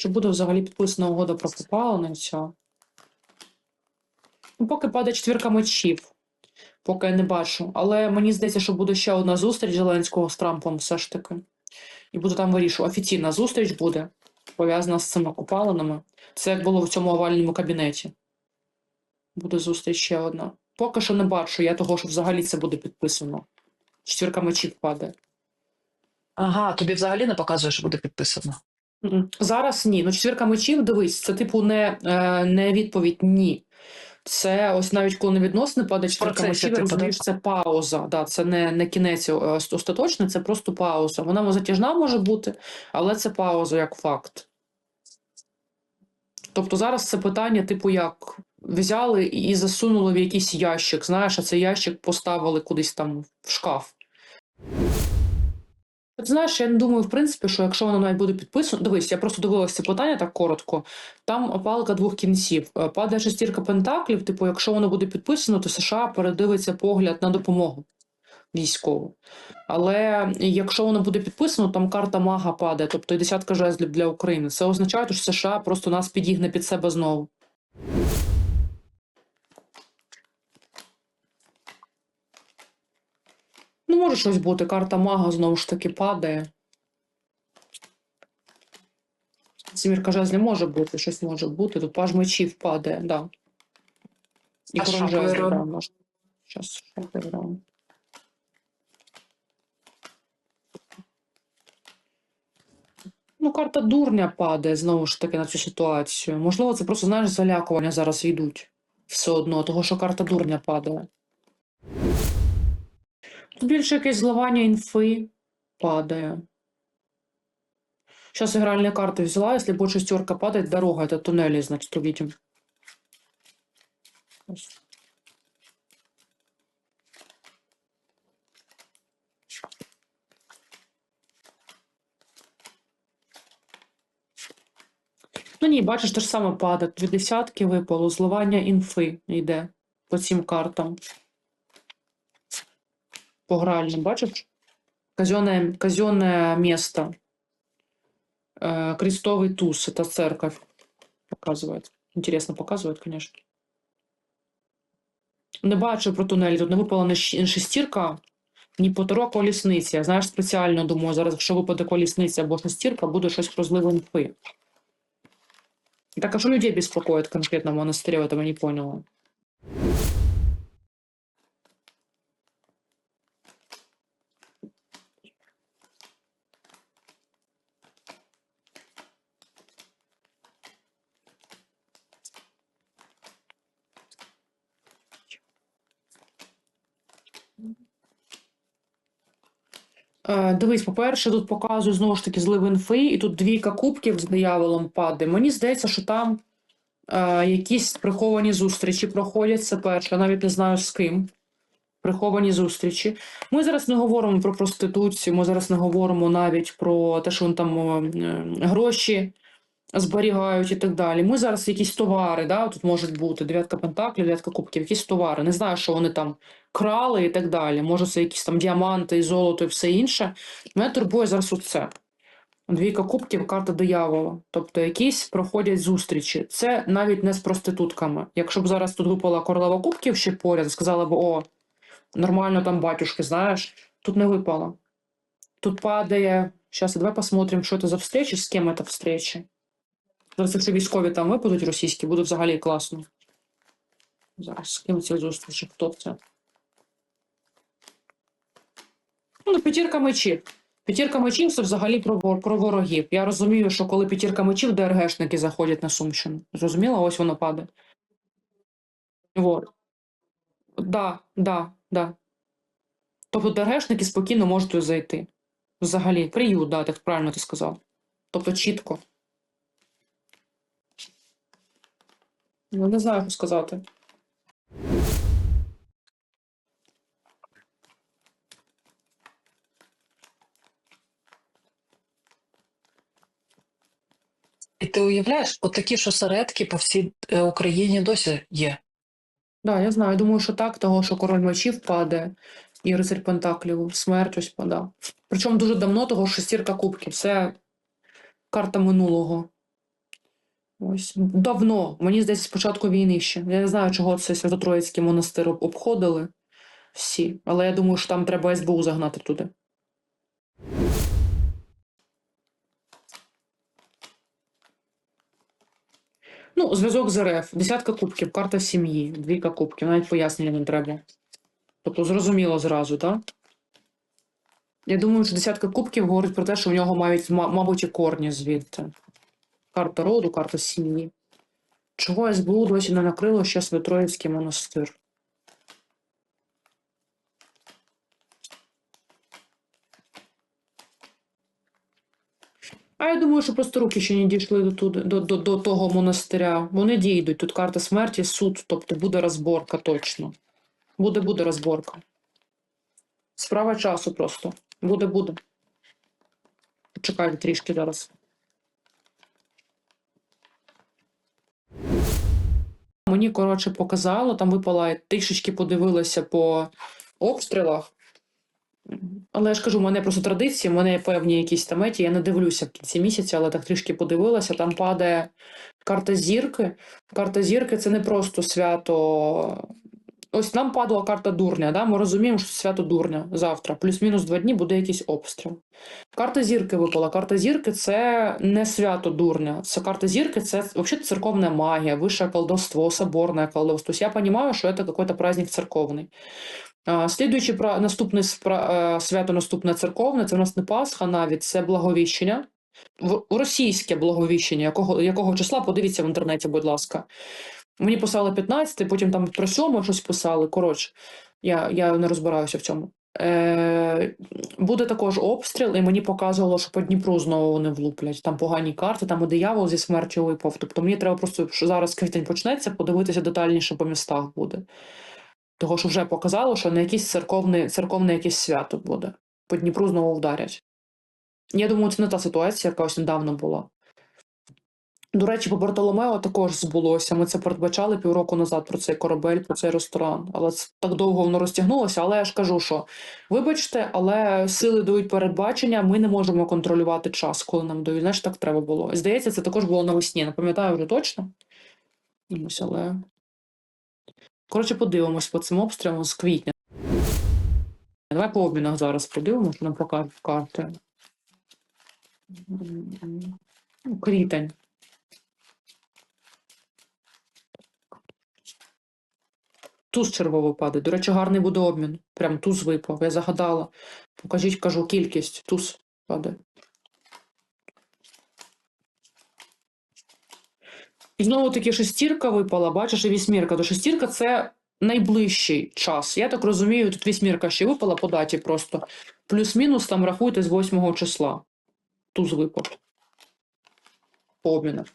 Чи буде взагалі підписана угода про попалене цього? Ну, поки падає четвірка мечів. Поки я не бачу. Але мені здається, що буде ще одна зустріч Зеленського з Трампом все ж таки. І буде там вирішувати. Офіційна зустріч буде пов'язана з цими купаленими. Це як було в цьому овальному кабінеті. Буде зустріч ще одна. Поки що не бачу я того, що взагалі це буде підписано. Четвірка мечів падає. Ага, тобі взагалі не показує, що буде підписано. Зараз ні. Ну, четвірка мечів, дивись, це типу не, е, не відповідь ні. Це ось навіть коли на відносини падає четвірка мечів, да? що це пауза. Да, це не, не кінець е, остаточний, це просто пауза. Вона затяжна може бути, але це пауза як факт. Тобто зараз це питання, типу, як взяли і засунули в якийсь ящик, знаєш, а цей ящик поставили кудись там в шкаф. От знаєш, я не думаю, в принципі, що якщо воно навіть буде підписано, дивись, я просто дивилася це питання так коротко. Там палка двох кінців. Е, Падає шестірка пентаклів. Типу, якщо воно буде підписано, то США передивиться погляд на допомогу військову. Але якщо воно буде підписано, там карта мага падає, тобто і десятка жезлів для України. Це означає, що США просто нас підігне під себе знову. Ну, може щось бути. Карта мага знову ж таки падає. Сімірка жезлів може бути, щось може бути. Тут паж мечів падає, да. І король шаблею да, може. Щас шаблею роль. Ну, карта дурня падає знову ж таки на цю ситуацію. Можливо, це просто, знаєш, залякування зараз йдуть. Все одно, того, що карта дурня падає. Тут більше якесь зливання інфи падає. Сейчас игральные карты взяла. Если будет шестерка падать, дорога, это туннели, значит, увидим. Щас. Ну ні, бачиш, те ж саме падає. Дві десятки випало, зливання інфи йде по цим картам. По гральним, бачиш? Казенное, казенное место. Э, крестовый туз, это церковь показывает. Интересно показывает, конечно. Не бачу про тунелі, тут не випала не щ- шестірка, ні потора колісниці. Я знаєш, спеціально думаю, зараз, якщо випаде колісниця або шестірка, буде щось про зливу інфи. Так, а что людей беспокоит конкретно в монастыре, я этого не поняла. Е, Дивись, по-перше, тут показую знову ж таки злив інфи, і тут двійка кубків з дияволом падає. Мені здається, що там е, якісь приховані зустрічі проходять. Це перше, я навіть не знаю з ким. Приховані зустрічі. Ми зараз не говоримо про проституцію, ми зараз не говоримо навіть про те, що вони там е, гроші зберігають і так далі. Ми зараз якісь товари, да, тут можуть бути дев'ятка пентаклів, дев'ятка кубків, якісь товари. Не знаю, що вони там крали і так далі. Може, це якісь там діаманти, і золото і все інше. Мене турбує зараз оце. Двійка кубків, карта диявола. Тобто якісь проходять зустрічі. Це навіть не з проститутками. Якщо б зараз тут випала королева кубків ще поряд, сказала б, о, нормально там батюшки, знаєш, тут не випало. Тут падає. Сейчас, давай посмотрим, що це за встречі, з ким це встречі. Зараз, якщо військові там випадуть російські, буде взагалі класно. Зараз з ким ці зустрічі, хто це? Ну, п'ятірка мечів. П'ятірка мечів це взагалі про, про ворогів. Я розумію, що коли п'ятірка мечів, ДРГшники заходять на Сумщину. Зрозуміла? Ось воно падає. Вот. Да, да, да. Тобто ДРГшники спокійно можуть зайти. Взагалі, приют, да, так правильно ти сказав. Тобто чітко. Ну, не знаю, що сказати. І ти уявляєш, от такі ж осередки по всій е, Україні досі є. Да, я знаю. Думаю, що так, того, що король мечів падає, і рицарь Пентаклів, смерть ось падав. Причому дуже давно того що шестірка кубків. Це карта минулого. Ось давно. Мені здається, з початку війни ще. Я не знаю, чого це Свято-Троїцький монастир обходили всі, але я думаю, що там треба СБУ загнати туди. Ну, зв'язок з РФ, десятка кубків, карта сім'ї, двійка кубків, навіть пояснення не треба. Тобто зрозуміло зразу, так? Я думаю, що десятка кубків говорить про те, що в нього мають, мабуть, і корні звідти. Карта роду, карта сім'ї. Чого СБУ досі не накрило ще Святроївський монастир? А я думаю, що просто руки ще не дійшли до, до, до, до того монастиря. Вони дійдуть. Тут карта смерті, суд, тобто буде розборка точно. Буде, буде розборка. Справа часу просто. Буде, буде. Чекайте трішки зараз. Мені, коротше, показало, там випала, трішечки подивилася по обстрілах. Але я ж кажу, в мене просто традиції, в мене певні якісь там еті, я не дивлюся в кінці місяця, але так трішки подивилася, там падає карта зірки. Карта зірки це не просто свято. Ось нам падала карта дурня, да? ми розуміємо, що свято дурня завтра, плюс-мінус два дні буде якийсь обстріл. Карта зірки випала. Карта зірки це не свято дурня. Це карта зірки, це взагалі церковна магія, высшее колдовство, соборное колдовство. То есть я понимаю, что это какой-то праздник церковний. Слідуючи наступне свято наступне церковне, це в нас не Пасха навіть, це благовіщення. Російське благовіщення, якого, якого числа, подивіться в інтернеті, будь ласка. Мені писали 15, потім там про 7 щось писали. Коротше, я, я не розбираюся в цьому. Е, буде також обстріл, і мені показувало, що по Дніпру знову вони влуплять. Там погані карти, там і диявол зі смертю випав. Тобто мені треба просто, що зараз квітень почнеться, подивитися детальніше по містах буде. Того, що вже показало, що на якесь церковне, церковне якесь свято буде. По Дніпру знову вдарять. Я думаю, це не та ситуація, яка ось недавно була. До речі, по Бартоломео також збулося. Ми це передбачали півроку назад про цей корабель, про цей ресторан. Але це так довго воно розтягнулося. Але я ж кажу, що вибачте, але сили дають передбачення, ми не можемо контролювати час, коли нам дають. Знаєш, так треба було. Здається, це також було навесні. Не пам'ятаю вже точно. Ось, але. Коротше, подивимось по цим обстрілам з квітня. Давай по обмінах зараз подивимося, нам покажуть карти. Ну, Туз червово падає. До речі, гарний буде обмін. Прям туз випав. Я загадала. Покажіть, кажу, кількість. Туз падає. І знову таки шестірка випала, бачиш, і вісьмірка. То шестірка це найближчий час. Я так розумію, тут вісьмірка ще випала по даті просто. Плюс-мінус там рахуйте з 8 числа. Туз випав. По обмінах.